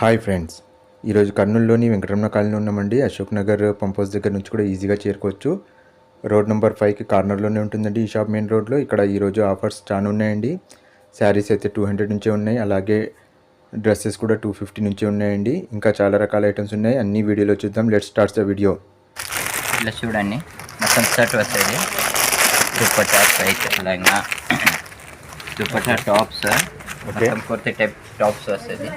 Hi friends. ఈరోజు కర్నూలులోని Venkataramana colony ఉన్నామండి. Ashok Nagar pump house దగ్గర నుంచి కూడా ఈజీగా చేరుకోవచ్చు. రోడ్ నెంబర్ ఫైవ్కి కార్నర్లోనే ఉంటుందండి ఈ షాప్ మెయిన్ రోడ్లో. ఇక్కడ ఈరోజు ఆఫర్స్ చాలా ఉన్నాయండి. శారీస్ అయితే టూ హండ్రెడ్ నుంచే ఉన్నాయి. అలాగే డ్రెస్సెస్ కూడా టూ ఫిఫ్టీ నుంచే ఉన్నాయండి. ఇంకా చాలా రకాల ఐటమ్స్ ఉన్నాయి. అన్ని వీడియోలో చూద్దాం. Let starts the video. ఇట్లా చూడండి. మొత్తం షర్ట్ వస్తుంది. దుప్పటా అలాగా దుప్పటా టాప్స్. మొత్తం కుర్తి టైప్ టాప్స్ వస్తుంది.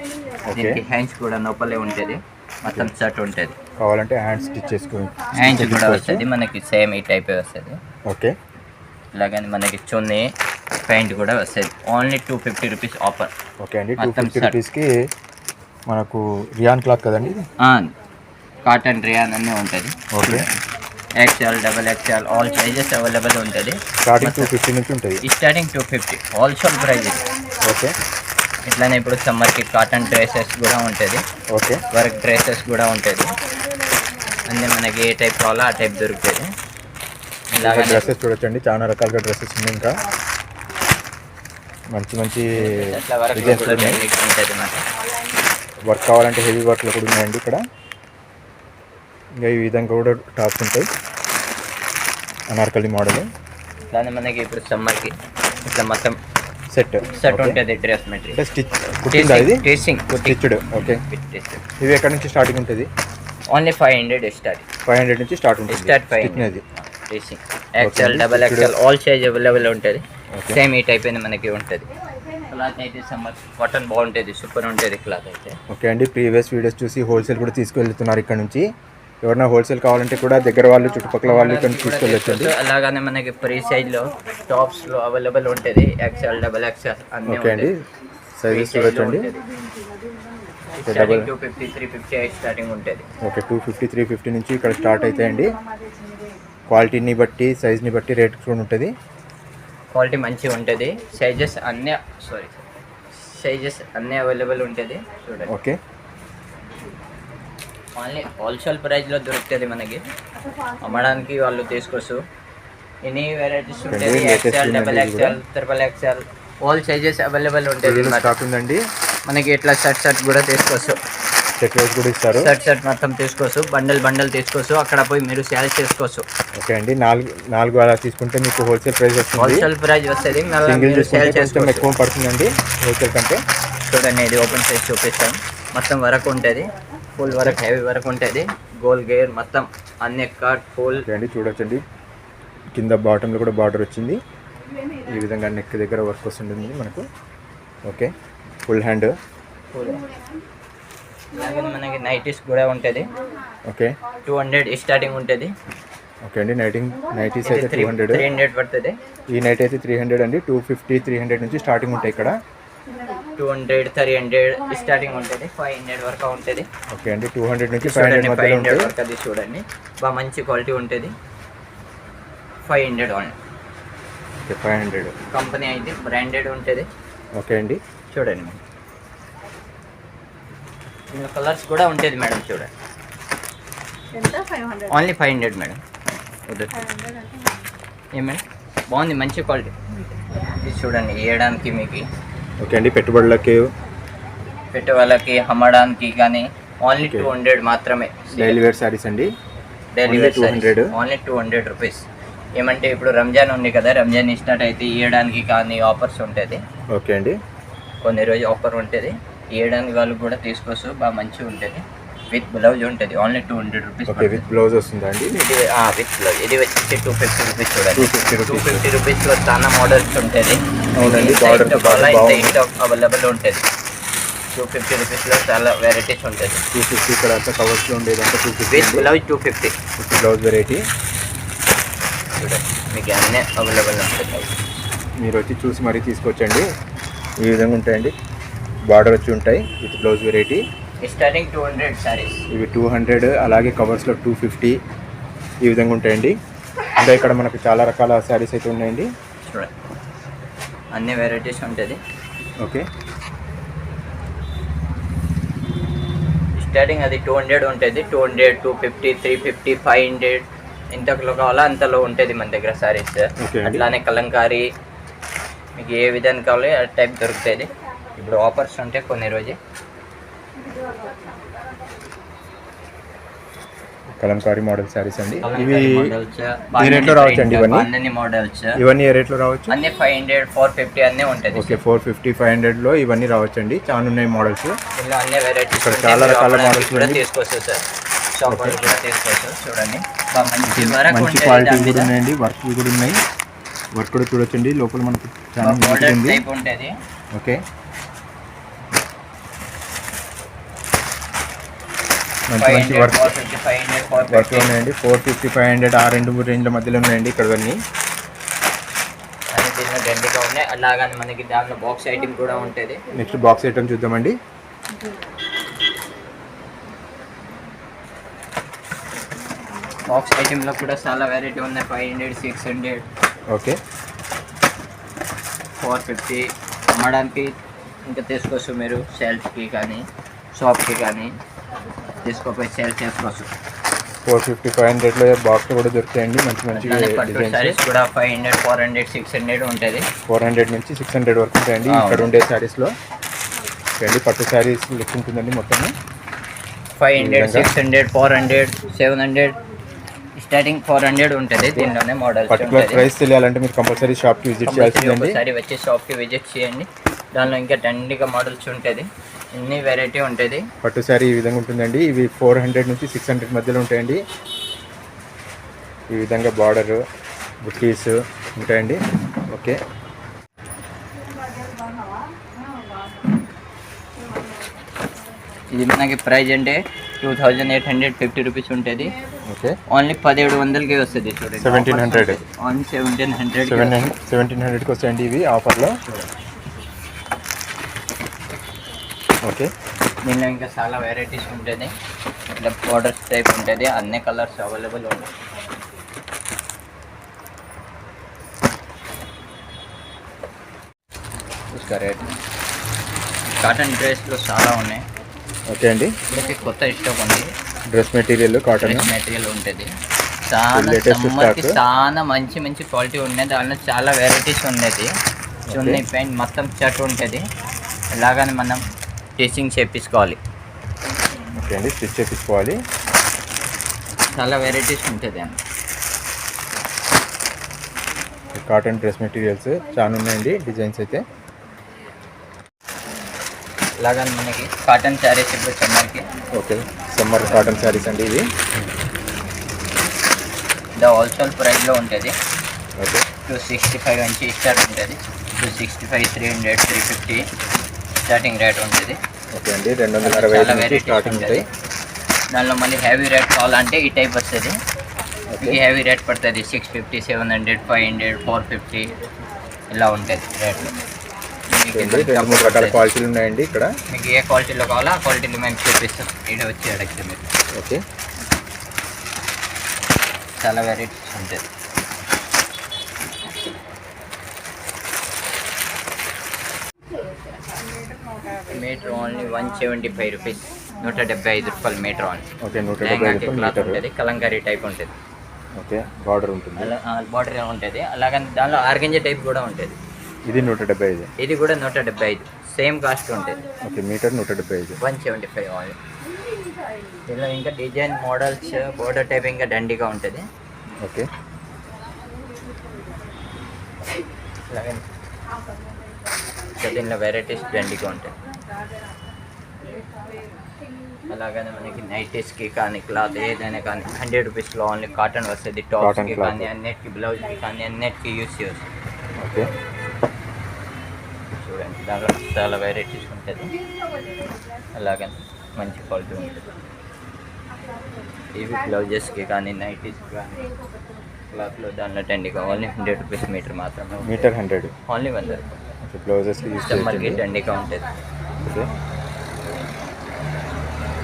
దీనికి హ్యాండ్స్ కూడా లోపలే ఉంటుంది. మొత్తం షర్ట్ ఉంటుంది. కావాలంటే హ్యాండ్ స్టిచ్ చేసుకుని హ్యాండ్స్ కూడా వస్తుంది. మనకి సేమ్ ఈ టైప్ వస్తుంది. ఓకే ఇలాగని మనకి చున్నీ ప్యాంట్ కూడా వస్తుంది. Only two fifty rupees offer okay అండి. టూ మొత్తం ఫిఫ్టీ. రూపీస్కి మనకు రియాన్ క్లాత్ కదండి కాటన్ రియాన్ అన్నీ ఉంటుంది. Okay XL double XL all sizes available ఉంటుంది. స్టార్టింగ్ టూ ఫిఫ్టీ నుంచి ఉంటుంది starting two fifty wholesale prices okay ఇట్లానే ఇప్పుడు సమ్మర్కి కాటన్ డ్రెస్సెస్ కూడా ఉంటుంది. ఓకే. వర్క్ డ్రెస్సెస్ కూడా ఉంటుంది. అన్నీ మనకి ఏ టైప్ కావాలో ఆ టైప్ దొరుకుతుంది ఇలాగ డ్రెస్సెస్ చూడొచ్చండి. చాలా రకాలుగా డ్రెస్సెస్ ఉన్నాయి ఇంకా. మంచి మంచి వరకు కావాలంటే హెవీ వర్క్లో కూడా ఉన్నాయండి ఇక్కడ. ఇంకా ఈ విధంగా కూడా టాప్స్ ఉంటాయి. అనార్కలి మోడల్ ఇట్లానే మనకి ఇప్పుడు సమ్మర్కి ఇట్లా మొత్తం సెట్ సెట్ ఉంటుంది డ్రెస్ మెటీరియల్ స్టిచ్ కుట్టిందా ఇది? టీచింగ్ స్టిచ్డ్ ఓకే ఇవి ఎక్కడ నుంచి స్టార్టింగ్ ఉంటుంది? Only five hundred start five hundred నుంచి స్టార్ట్ ఉంటుంది. స్టార్ట్ ఫైవ్ అనేది teaching XL double XL all size available ఉంటుంది. సేమ్ ఈ టైప్ అయినా మనకి ఉంటుంది. క్లాత్ అయితే సమ్మర్ కాటన్ బాగుంటుంది సూపర్ ఉంటుంది క్లాత్ అయితే. ఓకే అండి. ప్రీవియస్ వీడియోస్ చూసి హోల్సేల్ కూడా తీసుకెళ్తున్నారు ఇక్కడ నుంచి. ఎవరైనా హోల్సేల్ కావాలంటే కూడా దగ్గర వాళ్ళు చుట్టుపక్కల వాళ్ళు ఇక్కడ తీసుకెళ్ళొచ్చండి. అలాగానే మనకి ఫ్రీ సైజ్లో టాప్స్లో అవైలబుల్ ఉంటుంది. ఎక్స్ఎల్ డబల్ ఎక్స్ఎల్ అన్ని ఓకే అండి. సైజెస్ చూడొచ్చండి. Two fifty three fifty starting ఉంటుంది. Okay two fifty three fifty నుంచి ఇక్కడ స్టార్ట్ అవుతాయండి క్వాలిటీని బట్టి సైజ్ని బట్టి రేట్ కూడా ఉంటుంది. క్వాలిటీ మంచిగా ఉంటుంది. సైజెస్ అన్నీ సారీ సైజెస్ అన్నీ అవైలబుల్ ఉంటుంది. చూడండి. ఓకే. ఓన్లీ హోల్సేల్ ప్రైస్లో దొరుకుతుంది మనకి. అమ్మడానికి వాళ్ళు తీసుకోవచ్చు ఎనీ వెరైటీస్ ఎక్స్ఎల్ ఉందండి double XL triple XL all sizes available ఉంటుంది ఇది స్టాక్ ఉందండి. మనకి ఇట్లా షర్ట్ షర్ట్ కూడా తీసుకోవచ్చు సెట్ వైజ్ కూడా ఇస్తారు. షర్ట్ షర్ట్ మొత్తం తీసుకోవచ్చు. బండల్ బండల్ తీసుకోవచ్చు. అక్కడ పోయి మీరు సేల్ చేసుకోవచ్చు. ఓకే అండి. నాలుగు నాలుగు అలా తీసుకుంటే మీకు హోల్సేల్ ప్రైస్ వస్తుంది. హోల్సేల్ ప్రైస్ వస్తుంది. సింగిల్ మీరు సేల్ చేసుకోవచ్చు. ఎక్కువ పడుతుందండి హోల్సేల్ కంటే. చూడండి ఇది ఓపెన్ చేసి చూపిస్తాం. మొత్తం వరకు ఉంటుంది. ఫుల్ వరకు హెవీ వరకు ఉంటుంది. గోల్ గేర్ మొత్తం అన్ని కట్ ఫుల్ అండి చూడొచ్చండి. కింద బాటంలో కూడా బార్డర్ వచ్చింది. ఈ విధంగా నెక్ దగ్గర వర్క్ వస్తుంటుంది మనకు. ఓకే ఫుల్ హ్యాండ్ మనకి నైటీస్ కూడా ఉంటుంది. ఓకే టూ హండ్రెడ్ స్టార్టింగ్ ఉంటుంది. ఓకే అండి నైటింగ్ నైటీస్ అయితే three two hundred three hundred పడుతుంది. ఈ నైట్ అయితే త్రీ హండ్రెడ్ అండి. టూ ఫిఫ్టీ త్రీ హండ్రెడ్ నుంచి స్టార్టింగ్ ఉంటాయి ఇక్కడ. Two hundred three hundred starting ఉంటుంది ఫైవ్ హండ్రెడ్ వరకు ఉంటుంది. ఓకే అండి టూ హండ్రెడ్ నుంచి ఫైవ్ హండ్రెడ్ ఫైవ్ మధ్యలో హండ్రెడ్ ఉంటాయి వరకు అది చూడండి. బాగా మంచి క్వాలిటీ ఉంటుంది. Five hundred only okay five hundred company అయితే బ్రాండెడ్ ఉంటుంది. ఓకే అండి. చూడండి మేడం. ఇందులో కలర్స్ కూడా ఉంటుంది మేడం చూడండి. Only five hundred madam. ఏం మేడం? బాగుంది మంచి క్వాలిటీ ఇది చూడండి వేయడానికి మీకు ఓకే అండి పెట్టుబడులకి? పెట్టే వాళ్ళకి అమ్మడానికి కానీ ఓన్లీ. టూ హండ్రెడ్ మాత్రమే. డైలీ వేర్ శారీస్ అండి? Daily only 200. Only two hundred rupees ఏమంటే ఇప్పుడు రంజాన్ ఉంది కదా రంజాన్ స్టార్ట్ అయితే ఇవ్వడానికి కానీ ఆఫర్స్ ఉంటుంది. ఓకే అండి. కొన్ని రోజు ఆఫర్ ఉంటుంది. ఇవ్వడానికి వాళ్ళు కూడా తీసుకోవచ్చు బాగా మంచిగా ఉంటుంది. విత్ బ్లౌజ్ ఉంటుంది. Only two hundred rupees okay with blouse వస్తుందా అండి? ఇది విత్ బ్లౌజ్ ఇది వచ్చేసి టూ ఫిఫ్టీ రూపీస్ చూడండి. 250 టూ. ఫిఫ్టీ రూపీస్లో చాలా మోడల్స్ ఉంటుంది. అవునండి. అవైలబుల్ ఉంటుంది. టూ ఫిఫ్టీ రూపీస్లో చాలా వెరైటీస్ ఉంటుంది. టూ ఫిఫ్టీ ఇక్కడ అంతా కవర్స్లో ఉండేదంతా two fifty with blouse two fifty fifty blouse variety చూడండి మీకు అన్నీ అవైలబుల్ ఉంటుంది మీరు వచ్చి చూసి మరీ తీసుకొచ్చండి. ఈ విధంగా ఉంటాయండి. బార్డర్ వచ్చి ఉంటాయి. With blouse variety starting two hundred saris ఇవి టూ హండ్రెడ్ అలాగే కవర్స్లో టూ ఫిఫ్టీ ఈ విధంగా ఉంటాయండి. ఇంకా ఇక్కడ మనకు చాలా రకాల శారీస్ అయితే ఉన్నాయండి. చూడండి అన్ని వెరైటీస్ ఉంటుంది. ఓకే. స్టార్టింగ్ అది టూ హండ్రెడ్ ఉంటుంది. Two hundred two fifty three fifty five hundred ఎంతలో కావాలో అంతలో ఉంటుంది మన దగ్గర అండి. అట్లానే కలంకారీ మీకు ఏ విధానికి కావాలో ఆ టైప్ దొరుకుతుంది ఇప్పుడు ఆఫర్స్ ఉంటే కొన్ని రోజు కలంకారీ మోడల్ శారీస్ అండి. ఇవి మోడల్స్ ఈ రేట్లో రావచ్చండి ఇవన్నీ? అన్ని మోడల్స్ ఇవన్నీ ఏ రేట్లో రావచ్చు? అన్ని ఫైవ్ హండ్రెడ్ ఫోర్ ఫిఫ్టీ అన్నీ ఉంటుంది. ఓకే ఫోర్ ఫిఫ్టీ ఫైవ్ హండ్రెడ్లో ఇవన్నీ రావచ్చండి చాలా ఉన్నాయి మోడల్స్. అన్ని వెరైటీస్ ఇక్కడ చాలా రకాల ఉన్నాయి. తీసుకోవచ్చు సార్. చూడండి. మంచి క్వాలిటీ. కూడా ఉన్నాయండి. వర్క్ కూడా ఉన్నాయి. వర్క్ కూడా చూడొచ్చండి. లోపల మనకు చాలా ఉంటుంది. ఓకే. మంచి ఫైవ్ మంచి work four fifty five hundred four work ఉన్నాయండి. ఫోర్ ఫిఫ్టీ ఫైవ్ హండ్రెడ్ ఆ రెండు మూడు రేంజ్ల మధ్యలో ఉన్నాయండి ఇక్కడ అన్నీ అన్ని దీనిలో దండిగా ఉన్నాయి. అలాగని మనకి దానిలో బాక్స్ ఐటమ్ కూడా ఉంటుంది. నెక్స్ట్ బాక్స్ ఐటమ్ చూద్దామండి. బాక్స్ ఐటమ్లో కూడా చాలా వెరైటీ ఉన్నాయి. Five hundred six hundred okay. Four fifty అమ్మడానికి ఇంకా తీసుకోవచ్చు మీరు సేల్స్కి కానీ షాప్కి కానీ. తీసుకోపోయి సేల్ చేసుకోవచ్చు ఫోర్ ఫిఫ్టీ ఫైవ్ హండ్రెడ్లో బాక్స్ కూడా దొరుకుతాయండి మంచి మంచి సారీస్ కూడా five hundred four hundred six hundred ఉంటుంది. ఫోర్ హండ్రెడ్ నుంచి సిక్స్ హండ్రెడ్ వరకు ఉంటాయండి ఇక్కడ. ఉండే శారీస్లో అండి పట్టు శారీస్ లెక్క ఉంటుందండి మొత్తం five hundred? Six hundred four hundred seven hundred starting four hundred ఉంటుంది. దీనిలోనే మోడల్స్ పర్టికులర్ ప్రైస్ తెలియాలంటే మీరు కంపల్సరీ షాప్కి విజిట్ చేయాల్సిందండి ఒకసారి వచ్చి షాప్కి విజిట్ చేయండి. దానిలో ఇంకా దండిగా మోడల్స్ ఉంటుంది. ఇన్ని వెరైటీ ఉంటుంది. పట్టు శారీ ఈ విధంగా ఉంటుందండి. ఇవి ఫోర్ హండ్రెడ్ నుంచి సిక్స్ హండ్రెడ్ మధ్యలో ఉంటాయండి. ఈ విధంగా బార్డర్ బుట్టీస్ ఉంటాయండి. ఓకే ఇది మనకి ప్రైస్ అంటే two thousand eight hundred fifty rupees ఉంటుంది. ఓకే ఓన్లీ పదిహేడు వందలకి వస్తుంది చూడండి. 1700. ఓన్లీ సెవెంటీన్ హండ్రెడ్ సెవెంటీన్ హండ్రెడ్కి వస్తాయండి ఇవి ఆఫర్లో ఓకే. దీనిలో ఇంకా చాలా వెరైటీస్ ఉంటుంది. ఇట్లా బోర్డర్స్ టైప్ ఉంటుంది. అన్ని కలర్స్ అవైలబుల్ ఉంటాయి. ఇసుక రేట్ కాటన్ డ్రెస్లు చాలా ఉన్నాయి. ఓకే అండి. కొత్త ఇష్టం ఉంది. డ్రెస్ మెటీరియల్ కాటన్ మెటీరియల్ ఉంటుంది. చాలా చాలా మంచి మంచి క్వాలిటీ ఉన్నాయి. దానిలో చాలా వెరైటీస్ ఉండేది చున్నీ ప్యాంట్ మొత్తం షర్ట్ ఉంటుంది. ఇలాగని మనం స్టిచ్చింగ్ చేపించుకోవాలి. ఓకే అండి స్టిచ్ చేపించుకోవాలి. చాలా వెరైటీస్ ఉంటుంది అండి కాటన్ డ్రెస్ మెటీరియల్స్ చాలా ఉన్నాయండి డిజైన్స్ అయితే. ఇలాగని మనకి కాటన్ శారీస్ ఇప్పుడు సమ్మర్కి. ఓకే సమ్మర్ కాటన్ శారీస్ అండి ఇది హోల్సేల్ ప్రైస్లో ఉంటుంది. ఓకే. టూ సిక్స్టీ ఫైవ్ నుంచి స్టార్ట్ ఉంటుంది. Two sixty five three hundred three fifty starting rate ఉంటుంది. ఓకే అండి రెండు వందల అరవై ఐదు స్టార్టింగ్. ఉంటాయి. దానిలో మళ్ళీ హెవీ రేట్ కావాలంటే ఈ టైప్ వస్తుంది. ఓకే. మీకు హెవీ రేట్ పడుతుంది. Six fifty seven hundred five hundred four fifty ఇలా ఉంటుంది రేట్లు రెండు మూడు రకాల. క్వాలిటీలు ఉన్నాయండి ఇక్కడ. మీకు ఏ క్వాలిటీలో కావాలో ఆ క్వాలిటీలో మేము చూపిస్తాం. ఇక్కడ వచ్చి అడగచ్చు మీరు ఓకే. చాలా వెరైటీస్ ఉంటుంది. Metre only one seventy five rupees నూట డెబ్బై ఐదు రూపాయలు మీటర్ ఓన్లీ ఓకే నూట డెబ్బై ఐదు లెహంగాకి రూపాయలు క్లాత్ మీటర్ ఉంటుంది కలంకారీ టైప్ ఉంటుంది. ఓకే బార్డర్ ఉంటుంది. అలా బార్డర్ ఉంటుంది. అలాగని దానిలో ఆర్గంజా టైప్ కూడా ఉంటుంది. ఇది నూట డెబ్బై ఐదు. ఇది కూడా నూట డెబ్బై ఐదు. సేమ్ కాస్ట్ ఉంటుంది. ఓకే మీటర్ నూట డెబ్బై ఐదు. వన్ సెవెంటీ ఫైవ్ ఓన్లీ దీనిలో ఇంకా డిజైన్ మోడల్స్ బోర్డర్ టైప్ ఇంకా దండిగా ఉంటుంది. ఓకే. అలాగే. దీనిలో వెరైటీస్ దండిగా ఉంటాయి అలాగనే మనకి నైటీస్కి కానీ క్లాత్ ఏదైనా కానీ హండ్రెడ్ రూపీస్లో ఓన్లీ కాటన్ వస్తుంది టాప్స్కి. కానీ అన్నిటికి బ్లౌజ్కి కానీ అన్నిటికీ యూస్ చేయవచ్చు ఓకే. చూడండి దాంట్లో చాలా వెరైటీస్ ఉంటుంది. అలాగని మంచి క్వాలిటీ ఉంటుంది. ఇవి బ్లౌజెస్కి కానీ నైటీస్కి కానీ క్లాత్లో దానిలో టెండిగా ఓన్లీ హండ్రెడ్ రూపీస్ మీటర్ మాత్రమే మీటర్ హండ్రెడ్. ఓన్లీ వంద రూపాయలు. బ్లౌజెస్కి సమ్మర్కి చేయొచ్చు టెండిగా ఉంటుంది. ఓకే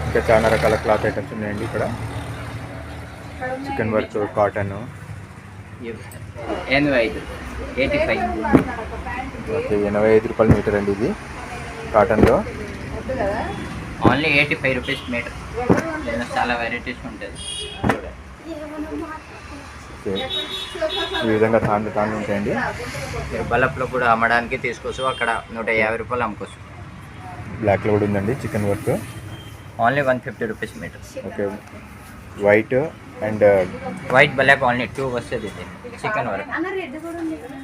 ఇంకా చాలా రకాల క్లాత్ ఐటమ్స్ ఉన్నాయండి ఇక్కడ. Chicken work cotton. ఎనభై ఐదు. Eighty five. ఓకే ఎనభై ఐదు రూపాయల మీటర్ అండి ఇది కాటన్లో. Only eighty five rupees metre. చాలా వెరైటీస్ ఉంటుంది ఈ విధంగా తాండ్లు తాండ్లు ఉంటాయండి. మీరు బల్బలో కూడా అమ్మడానికి తీసుకోవచ్చు. అక్కడ నూట యాభై రూపాయలు అమ్ముకోవచ్చు. బ్లాక్లో కూడా ఉందండి chicken work. Only one fifty rupees metre okay. White and white black only two వస్తుంది ఇది. చికెన్ వరకు. అన్న రెడ్ కూడా ఉంది కదా.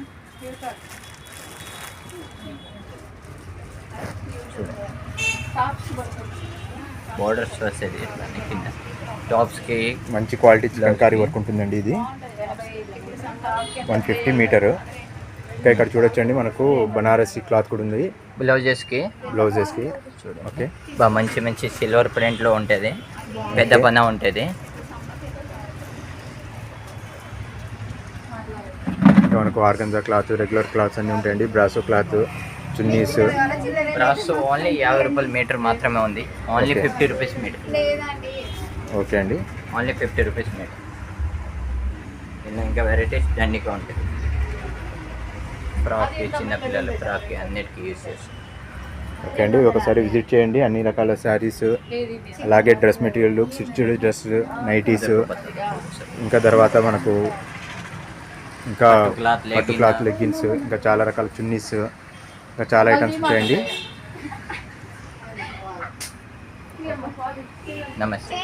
టాప్స్ బోర్డర్స్ వస్తుంది కింద. టాప్స్కి మంచి క్వాలిటీ చికెన్ వర్క్ ఉంటుందండి ఇది. వన్ ఫిఫ్టీ మీటరు ఇంకా ఇక్కడ చూడొచ్చండి. మనకు బనారసి క్లాత్ కూడా ఉంది. బ్లౌజెస్కి. బ్లౌజెస్కి. చూడు ఓకే. బాగా మంచి మంచి సిల్వర్ ప్రింట్లో ఉంటుంది. పెద్ద పన ఉంటుంది. మనకు ఆర్గంజా క్లాత్ రెగ్యులర్ క్లాత్స్ అన్నీ ఉంటాయండి. బ్రాసో క్లాత్ చున్నీస్. బ్రాస్ ఓన్లీ యాభై రూపాయల మీటర్ మాత్రమే ఉంది. Only. Fifty rupees metre. Okay అండి. Only fifty rupees metre. ఇంకా వెరైటీస్ దండిగా ఉంటుంది ఫ్రాక్కి చిన్నపిల్లల ఫ్రాక్కి అన్నిటికీ యూస్ చేస్తాం. ఓకే అండి ఒకసారి విజిట్ చేయండి. అన్ని రకాల శారీస్ అలాగే dress material stitched dress nighties ఇంకా తర్వాత మనకు ఇంకా పట్టు. క్లాత్ లెగ్గిన్స్ ఇంకా చాలా రకాల చున్నీస్ ఇంకా చాలా ఐటమ్స్ ఉంటాయండి. నమస్తే.